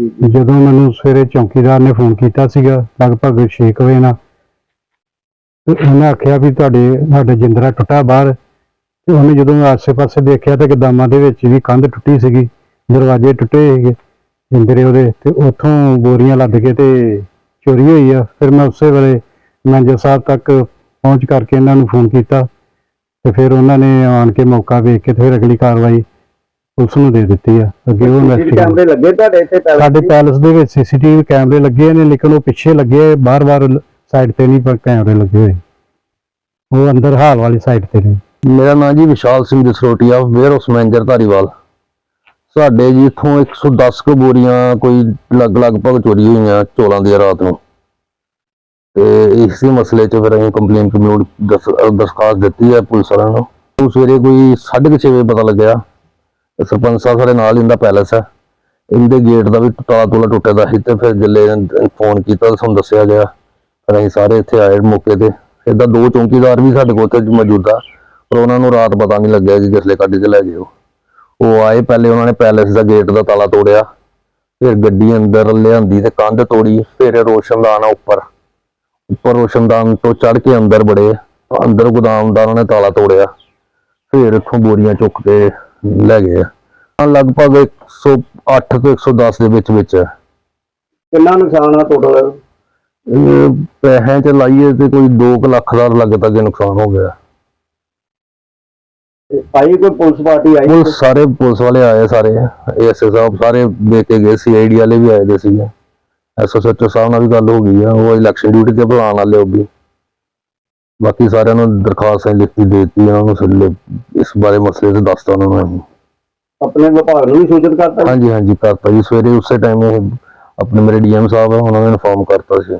ਜਦੋਂ ਮੈਨੂੰ ਸਵੇਰੇ ਚੌਕੀਦਾਰ ਨੇ ਫੋਨ ਕੀਤਾ ਸੀਗਾ, ਲਗਭਗ 6 ਵਜੇ ਨਾਲ, ਤੇ ਉਹਨੇ ਆਖਿਆ ਵੀ ਤੁਹਾਡੇ ਸਾਡਾ ਜਿੰਦਰਾ ਟੁੱਟਾ ਬਾਹਰ। ਤੇ ਉਹਨੇ ਜਦੋਂ ਆਸੇ-ਪਾਸੇ ਦੇਖਿਆ ਤੇ ਗਦਾਮਾਂ ਦੇ ਵਿੱਚ ਵੀ ਕੰਧ ਟੁੱਟੀ ਸੀਗੀ, ਦਰਵਾਜ਼ੇ ਟੁੱਟੇ ਸੀਗੇ ਜਿੰਦਰੇ ਉਹਦੇ, ਤੇ ਉੱਥੋਂ ਬੋਰੀਆਂ ਲੱਦ ਕੇ ਤੇ ਚੋਰੀ ਹੋਈ ਆ। ਫਿਰ ਮੈਂ ਉਸੇ ਵੇਲੇ ਮੈਨੇਜਰ ਸਾਹਿਬ ਤੱਕ ਪਹੁੰਚ ਕਰਕੇ ਇਹਨਾਂ ਨੂੰ ਫੋਨ ਕੀਤਾ, ਤੇ ਫਿਰ ਉਹਨਾਂ ਨੇ ਆਣ ਕੇ ਮੌਕਾ ਵੇਖ ਕੇ ਫਿਰ ਅਗਲੀ ਕਾਰਵਾਈ ਪੁਲਿਸ ਨੂੰ ਦੇ ਦਿੱਤੀ ਆ। ਅੱਗੇ ਉਹ ਇਨਵੈਸਟੀਗੇਸ਼ਨ ਕੈਮਰੇ ਲੱਗੇ ਤੁਹਾਡੇ ਇੱਥੇ ਪੈਲਸ ਸਾਡੇ ਪੈਲਸ ਦੇ ਵਿੱਚ ਸੀਸੀਟੀਵੀ ਕੈਮਰੇ ਲੱਗੇ ਨੇ ਲੇਕਿਨ ਉਹ ਪਿੱਛੇ ਲੱਗੇ ਬਾਰ-ਬਾਰ ਸਾਈਡ ਤੇ ਨਹੀਂ ਪਰ ਕੈਮਰੇ ਲੱਗੇ ਹੋਏ। ਉਹ ਅੰਦਰ ਹਾਲ ਵਾਲੀ ਸਾਈਡ ਤੇ ਨੇ। ਮੇਰਾ ਨਾਮ ਜੀ Vishal Singh Jasrotia warehouse manager Dhariwal. ਸਾਡੇ ਜੀ ਇਥੋਂ 110 ਕੁ ਬੋਰੀਆਂ ਕੋਈ ਲਗ ਲਗਭਗ ਚੋਰੀ ਹੋਈਆਂ ਚੋਲਾਂ ਦੀ ਰਾਤ ਨੂੰ। ਤੇ ਇਸੇ ਮਸਲੇ 'ਚ ਫਿਰ ਅਸੀਂ ਕੰਪਲੇਨ ਕਮਿਊਟ ਦਰਖਾਸਤ ਦਿੱਤੀ ਹੈ ਪੁਲਿਸ ਵਾਲਿਆਂ ਨੂੰ। ਉਹ ਸਵੇਰੇ ਕੋਈ 6:30 ਵਜੇ ਪਤਾ ਲੱਗਿਆ। ਸਰਪੰਚ ਸਾਹਿਬ ਸਾਡੇ ਨਾਲ ਇਹਦਾ ਪੈਲਸ ਹੈ। ਇਹਦੇ ਗੇਟ ਦਾ ਵੀ ਤਾਲਾ ਤੋਲਾ ਟੁੱਟੇ ਦਾ ਸੀ ਤੇ ਫਿਰ ਜਿੱਲੇ ਫੋਨ ਕੀਤਾ ਸਾਨੂੰ ਦੱਸਿਆ ਗਿਆ। ਫਿਰ ਅਸੀਂ ਸਾਰੇ ਇੱਥੇ ਆਏ ਮੌਕੇ ਤੇ। ਏਦਾਂ ਦੋ ਚੌਂਕੀਦਾਰ ਵੀ ਸਾਡੇ ਕੋਲ ਤੇ ਮੌਜੂਦਾ ਪਰ ਉਹਨਾਂ ਨੂੰ ਰਾਤ ਪਤਾ ਨਹੀਂ ਲੱਗਿਆ ਕਿ ਕਿਸਲੇ ਕੱਢ ਕੇ ਲੈ ਗਏ ਉਹ। ਉਹ ਆਏ ਪਹਿਲੇ ਉਹਨਾਂ ਨੇ ਪੈਲੇਸ ਦਾ ਗੇਟ ਦਾ ਤਾਲਾ ਤੋੜਿਆ, ਫਿਰ ਗੱਡੀ ਅੰਦਰ ਲਿਆਂਦੀ ਤੇ ਕੰਧ ਤੋੜੀ, ਫਿਰ ਇਹ ਰੋਸ਼ਨਦਾਨ ਆ ਉੱਪਰ। ਉੱਪਰ ਰੋਸ਼ਨਦਾਨ ਤੋਂ ਚੜ ਕੇ ਅੰਦਰ ਬੜੇ ਅੰਦਰ ਗੋਦਾਮ ਦਾ ਉਹਨਾਂ ਨੇ ਤਾਲਾ ਤੋੜਿਆ। ਫਿਰ ਇੱਥੋਂ ਬੋਰੀਆਂ ਚੁੱਕ ਕੇ ਲੈ ਗਏ ਆ। ਲਗਭਗ 108 ਤੋਂ 110 ਦੇ ਵਿੱਚ ਵਿੱਚ ਹੈ ਕਿੰਨਾ ਨੁਕਸਾਨ ਆ ਟੋਟਲ ਇਹ ਪੈਸਿਆਂ ਚ ਲਾਈਏ ਤੇ ਕੋਈ 2 ਲੱਖ ਦਾ ਲੱਗਦਾ ਕਿ ਨੁਕਸਾਨ ਹੋ ਗਿਆ। ਆਈ ਕੋਈ ਪੁਲਿਸ ਪਾਰਟੀ ਆਈ? ਪੁਲਿਸ ਸਾਰੇ ਪੁਲਿਸ ਵਾਲੇ ਆਏ ਸਾਰੇ। ਐਸਐਸ ਸਾਹਿਬ ਸਾਰੇ ਦੇਖ ਕੇ ਗਏ ਸੀਆਈਡੀ ਵਾਲੇ ਵੀ ਆਏ ਦੇ ਸੀਗੇ। ਐਸਓਐਚਓ ਸਾਹਿਬ ਨਾਲ ਵੀ ਗੱਲ ਹੋ ਗਈ ਆ ਉਹ ਇਲੈਕਸ਼ਨ ਡਿਊਟੀ ਤੇ ਬੁਲਾਉਣ ਵਾਲੇ ਉਹ ਵੀ। ਬਾਕੀ ਸਾਰਿਆਂ ਨੂੰ ਦਰਖਾਸਤ ਅਸੀਂ ਲਿਖਤੀ ਦੇ ਦਿੱਤੀ ਉਹਨਾਂ ਨੂੰ ਸਾਰੇ ਇਸ ਬਾਰੇ ਮਸਲੇ ਤੇ ਦੱਸਤਾ ਉਹਨਾਂ ਨੂੰ ਅਸੀਂ। ਆਪਣੇ ਵਿਭਾਗ ਨੂੰ ਵੀ ਸੂਚਿਤ ਕਰਤਾ ਹਾਂਜੀ ਹਾਂਜੀ ਕਰਤਾ ਜੀ। ਸਵੇਰੇ ਉਸੇ ਟਾਈਮ ਇਹ ਆਪਣੇ ਮੇਰੇ ਡੀਐਮ ਸਾਹਿਬ ਆ ਉਹਨਾਂ ਨੇ ਇਨਫੋਰਮ ਕਰਤਾ ਸੀ।